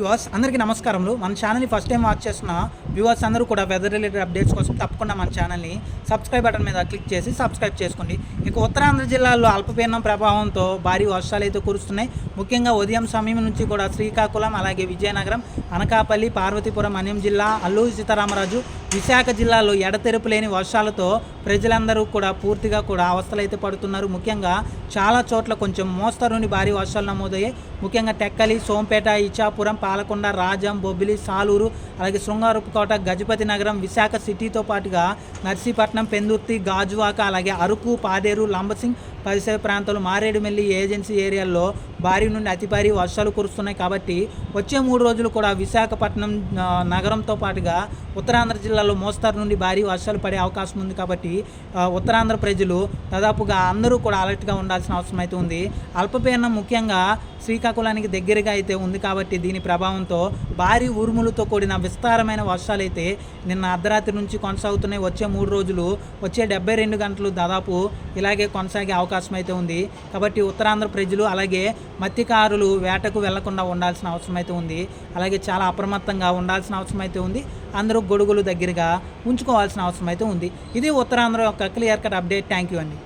Viewers అందరికీ నమస్కారములు. మన ఛానల్ని ఫస్ట్ టైం వాచ్ చేస్తున్న వ్యూవర్స్ అందరూ కూడా వెదర్ రిలేటెడ్ అప్డేట్స్ కోసం తప్పకుండా మన ఛానల్ని సబ్స్క్రైబ్ బటన్ మీద క్లిక్ చేసి సబ్స్క్రైబ్ చేసుకోండి. ఇక ఉత్తరాంధ్ర జిల్లాల్లో అల్పపీడనం ప్రభావంతో భారీ వర్షాలు అయితే కురుస్తున్నాయి. ముఖ్యంగా ఉదయం సమయం నుంచి కూడా శ్రీకాకుళం అలాగే విజయనగరం అనకాపల్లి పార్వతీపురం అన్యం జిల్లా అల్లూరి సీతారామరాజు విశాఖ జిల్లాలో ఎడతెరుపు లేని వర్షాలతో ప్రజలందరూ కూడా పూర్తిగా కూడా అవస్థలైతే పడుతున్నారు. ముఖ్యంగా చాలా చోట్ల కొంచెం మోస్తరు నుండి భారీ వర్షాలు నమోదయ్యాయి. ముఖ్యంగా టెక్కలి సోంపేట ఇచ్చాపురం పాలకొండ రాజం బొబ్బిలి సాలూరు అలాగే శృంగారపుకోట గజపతి నగరం విశాఖ సిటీతో పాటుగా నర్సీపట్నం పెందుర్తి గాజువాక అలాగే అరకు పాదేరు లంబసింగ్ పరిసర ప్రాంతాలు మారేడుమిల్లి ఏజెన్సీ ఏరియాల్లో భారీ నుండి అతి భారీ వర్షాలు కురుస్తున్నాయి కాబట్టి వచ్చే మూడు రోజులు కూడా విశాఖపట్నం నగరంతో పాటుగా ఉత్తరాంధ్ర జిల్లాలో మోస్తారు నుండి భారీ వర్షాలు పడే అవకాశం ఉంది కాబట్టి ఉత్తరాంధ్ర ప్రజలు దాదాపుగా అందరూ కూడా అలర్ట్గా ఉండాల్సిన అవసరం అయితే ఉంది. అల్పపీడనం ముఖ్యంగా శ్రీకాకుళానికి దగ్గరగా అయితే ఉంది కాబట్టి దీని ప్రభావంతో భారీ ఉరుములతో కూడిన విస్తారమైన వర్షాలు అయితే నిన్న అర్ధరాత్రి నుంచి కొనసాగుతున్నాయి. వచ్చే మూడు రోజులు వచ్చే డెబ్బై రెండు గంటలు దాదాపు ఇలాగే కొనసాగే అవకాశం అయితే ఉంది. కాబట్టి ఉత్తరాంధ్ర ప్రజలు అలాగే మత్స్యకారులు వేటకు వెళ్ళకుండా ఉండాల్సిన అవసరం అయితే ఉంది. అలాగే చాలా అప్రమత్తంగా ఉండాల్సిన అవసరం అయితే ఉంది. అందరూ గొడుగులు దగ్గరగా ఉంచుకోవాల్సిన అవసరం అయితే ఉంది. ఇది ఉత్తరాంధ్ర యొక్క clear cut update. Thank you అండి.